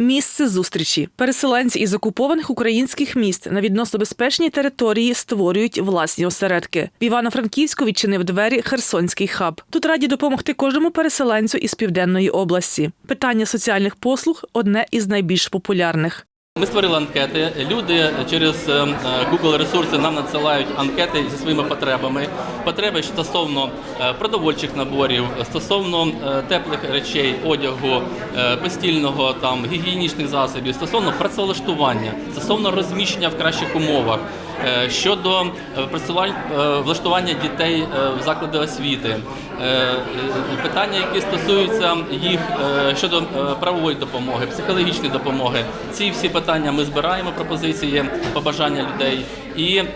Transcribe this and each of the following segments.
Місце зустрічі. Переселенці із окупованих українських міст на відносно безпечній території створюють власні осередки. В Івано-Франківську відчинив двері Херсонський хаб. Тут раді допомогти кожному переселенцю із південної області. Питання соціальних послуг одне із найбільш популярних. Ми створили анкети. Люди через е, е, Google ресурси нам надсилають анкети зі своїми потребами. Потреби стосовно е, продовольчих наборів, стосовно теплих речей, одягу, постільного там гігієнічних засобів, стосовно працевлаштування, стосовно розміщення в кращих умовах. Щодо влаштування дітей в заклади освіти, питання, які стосуються їх щодо правової допомоги, психологічної допомоги, ці всі питання ми збираємо пропозиції, побажання людей і е,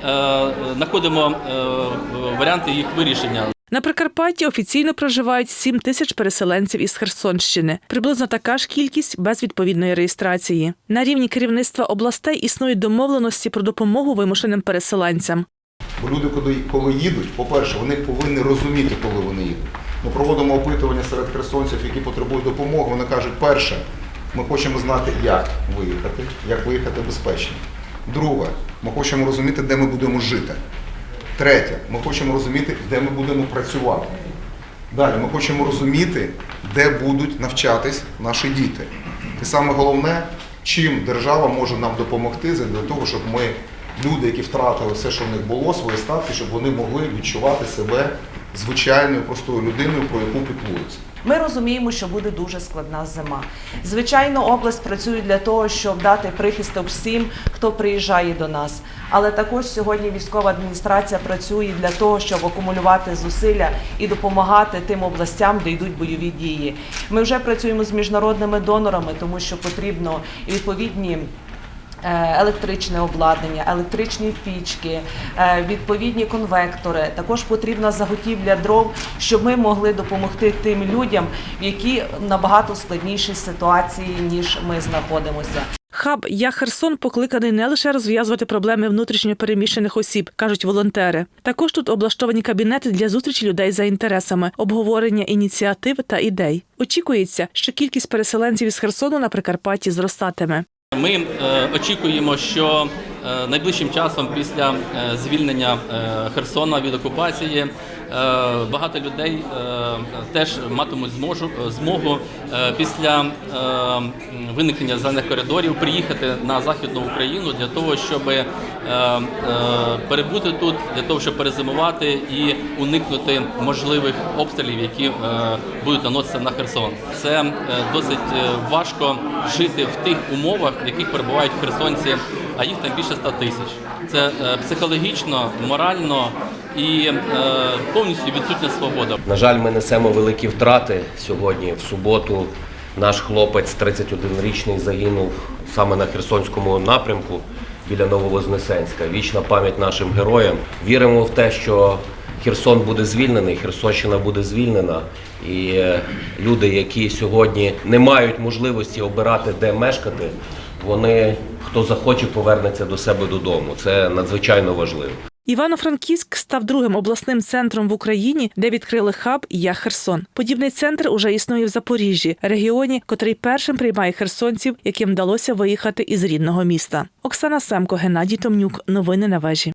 знаходимо е, варіанти їх вирішення. На Прикарпатті офіційно проживають 7 тисяч переселенців із Херсонщини. Приблизно така ж кількість без відповідної реєстрації. На рівні керівництва областей існують домовленості про допомогу вимушеним переселенцям. Бо люди, коли, коли їдуть, по-перше, вони повинні розуміти, коли вони їдуть. Ми проводимо опитування серед херсонців, які потребують допомоги. Вони кажуть, перше, ми хочемо знати, як виїхати, як виїхати безпечно. Друге, ми хочемо розуміти, де ми будемо жити. Третє, ми хочемо розуміти, де ми будемо працювати. Далі ми хочемо розуміти, де будуть навчатись наші діти. І саме головне, чим держава може нам допомогти для того, щоб ми, люди, які втратили все, що в них було, свої статки, щоб вони могли відчувати себе звичайною простою людиною, про яку піклуються. Ми розуміємо, що буде дуже складна зима. Звичайно, область працює для того, щоб дати прихисток всім, хто приїжджає до нас. Але також сьогодні військова адміністрація працює для того, щоб акумулювати зусилля і допомагати тим областям, де йдуть бойові дії. Ми вже працюємо з міжнародними донорами, тому що потрібно відповідні. Е, Електричне обладнання, електричні пічки, е, відповідні конвектори. Також потрібна заготівля дров, щоб ми могли допомогти тим людям, які набагато складніші ситуації ніж ми знаходимося. Хаб Я Херсон покликаний не лише розв'язувати проблеми внутрішньо переміщених осіб, кажуть волонтери. Також тут облаштовані кабінети для зустрічі людей за інтересами, обговорення ініціатив та ідей. Очікується, що кількість переселенців із Херсону на Прикарпатті зростатиме. Ми е, очікуємо, що найближчим часом після е, звільнення е, Херсона від окупації е, багато людей е, теж матимуть зможу, змогу е, після е, виникнення зелених коридорів приїхати на західну Україну для того, щоб е, е, перебути тут, для того, щоб перезимувати і уникнути можливих обстрілів, які е, будуть наноситися на Херсон. Це е, досить е, важко жити в тих умовах, в яких перебувають херсонці, а їх там більше 100 тисяч. Це е, психологічно, морально і е, повністю відсутня свобода. На жаль, ми несемо великі втрати сьогодні. В суботу наш хлопець 31-річний загинув саме на Херсонському напрямку біля Нововознесенська. Вічна пам'ять нашим героям. Віримо в те, що Херсон буде звільнений, Херсонщина буде звільнена, і е, люди, які сьогодні не мають можливості обирати, де мешкати, вони хто захоче, повернеться до себе додому. Це надзвичайно важливо. Івано-Франківськ став другим обласним центром в Україні, де відкрили хаб Я Херсон. Подібний центр уже існує в Запоріжжі, регіоні, котрий першим приймає херсонців, яким вдалося виїхати із рідного міста. Оксана Семко, Геннадій Томнюк. Новини на вежі.